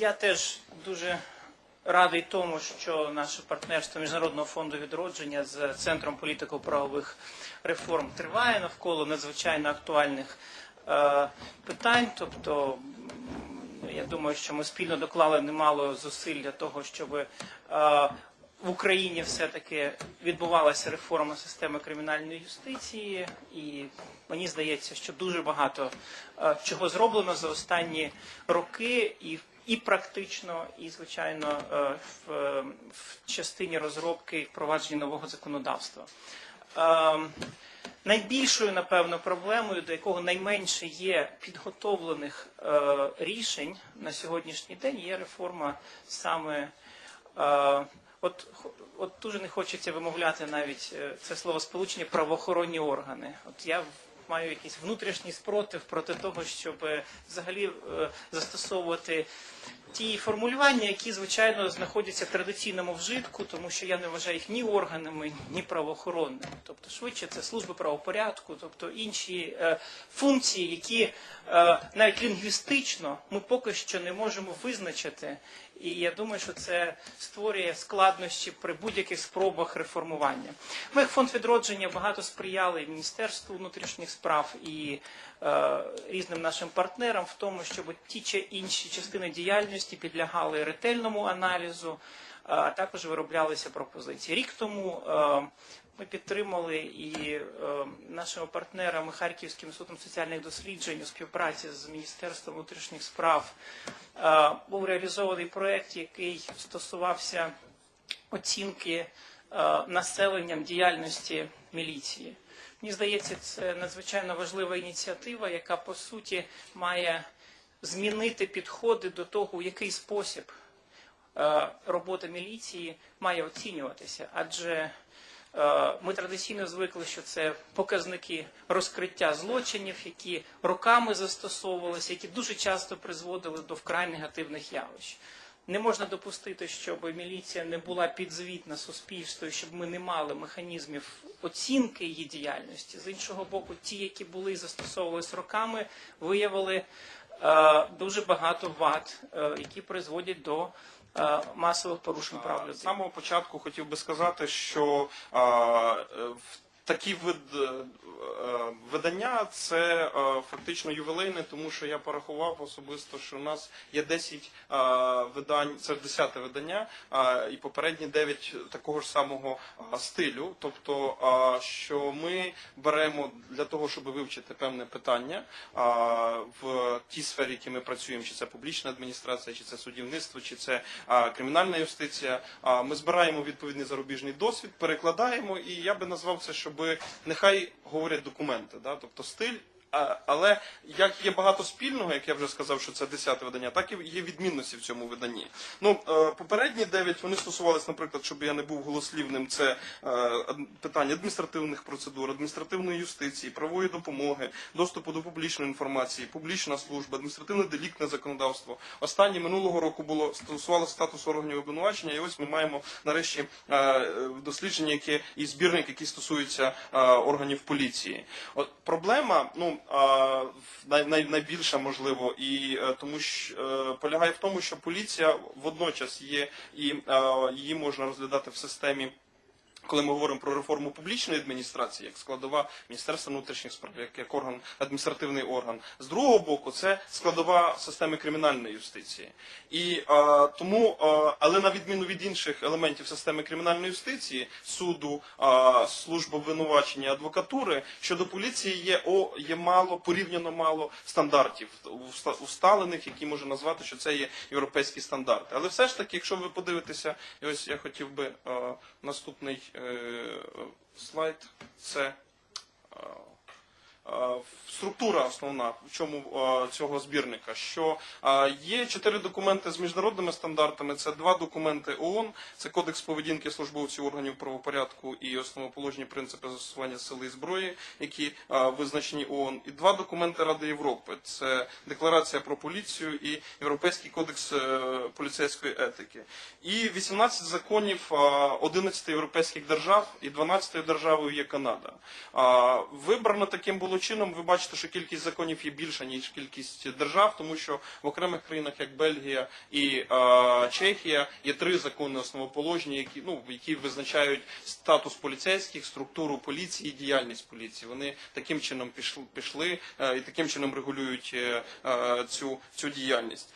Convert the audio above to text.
Я теж дуже радий тому, що наше партнерство Міжнародного фонду відродження з Центром політико-правових реформ триває навколо надзвичайно актуальних е, питань. Тобто, я думаю, що ми спільно доклали немало зусиль для того, щоб е, в Україні все-таки відбувалася реформа системи кримінальної юстиції, і мені здається, що дуже багато е, чого зроблено за останні роки, і, і практично, і звичайно е, в, е, в частині розробки і впровадження нового законодавства. Ем, Найбільшою, напевно, проблемою, до якого найменше є підготовлених е, рішень на сьогоднішній день, є реформа саме. Е, от, от дуже не хочеться вимовляти навіть е, це слово сполучення правоохоронні органи. От я маю якийсь внутрішній спротив проти того, щоб е, взагалі е, застосовувати ті формулювання, які звичайно знаходяться в традиційному вжитку, тому що я не вважаю їх ні органами, ні правоохоронними. Тобто, швидше це служби правопорядку, тобто інші е, функції, які навіть лінгвістично ми поки що не можемо визначити. І я думаю, що це створює складнощі при будь-яких спробах реформування. Ми, фонд відродження, багато сприяли Міністерству внутрішніх справ і е, різним нашим партнерам в тому, щоб ті чи інші частини діяльності підлягали ретельному аналізу, а також вироблялися пропозиції. Рік тому е, ми підтримали і е, нашими партнерами Харківським судом соціальних досліджень у співпраці з Міністерством внутрішніх справ е, був реалізований проект, який стосувався оцінки е, населенням діяльності міліції. Мені здається, це надзвичайно важлива ініціатива, яка по суті має змінити підходи до того, у який спосіб е, робота міліції має оцінюватися. Адже е, ми традиційно звикли, що це показники розкриття злочинів, які роками застосовувалися, які дуже часто призводили до вкрай негативних явищ. Не можна допустити, щоб міліція не була підзвітна суспільству, щоб ми не мали механізмів оцінки її діяльності. З іншого боку, ті, які були і застосовувалися роками, виявили е, дуже багато вад, е, які призводять до е, масових порушень прав З самого початку хотів би сказати, що а, е, в такі вид е, видання це е, фактично ювілейне, тому що я порахував особисто, що у нас є 10 е, видань, це 10 видання, і попередні 9 такого ж самого стилю. Тобто, що ми беремо для того, щоб вивчити певне питання в тій сфері, які ми працюємо, чи це публічна адміністрація, чи це судівництво, чи це кримінальна юстиція. Ми збираємо відповідний зарубіжний досвід, перекладаємо, і я би назвав це, щоб нехай говорять документи, да? тобто стиль. Але як є багато спільного, як я вже сказав, що це десяте видання, так і є відмінності в цьому виданні. Ну е, попередні дев'ять вони стосувалися, наприклад, щоб я не був голослівним, це е, питання адміністративних процедур, адміністративної юстиції, правової допомоги, доступу до публічної інформації, публічна служба, адміністративне деліктне законодавство. Останнє минулого року було стосувалося статусу органів обвинувачення, і ось ми маємо нарешті е, дослідження, яке і збірник, який стосується органів поліції. От проблема, ну а, най, най, можливо, і е, тому що е, полягає в тому, що поліція водночас є і е, її можна розглядати в системі. Коли ми говоримо про реформу публічної адміністрації, як складова Міністерства внутрішніх справ, як, як орган, адміністративний орган, з другого боку, це складова системи кримінальної юстиції. І е, тому, е, але на відміну від інших елементів системи кримінальної юстиції, суду, е, служб обвинувачення, адвокатури, щодо поліції є о є мало, порівняно мало стандартів уста- усталених, які можна назвати, що це є європейські стандарти. Але все ж таки, якщо ви подивитеся, ось я хотів би е, наступний слайд, це е, е, структура основна в чому е, цього збірника, що е, є чотири документи з міжнародними стандартами. Це два документи ООН, це Кодекс поведінки службовців органів правопорядку і основоположні принципи застосування сили і зброї, які е, визначені ООН, і два документи Ради Європи. Це Декларація про поліцію і Європейський кодекс е, поліцейської етики. І 18 законів е, 11 європейських держав і 12 державою є Канада. Вибрано таким було чином ви бачите, що кількість законів є більша ніж кількість держав, тому що в окремих країнах, як Бельгія і е, Чехія, є три закони основоположні, які ну які визначають статус поліцейських, структуру поліції, діяльність поліції. Вони таким чином пішли пішли е, і таким чином регулюють е, е, цю, цю діяльність.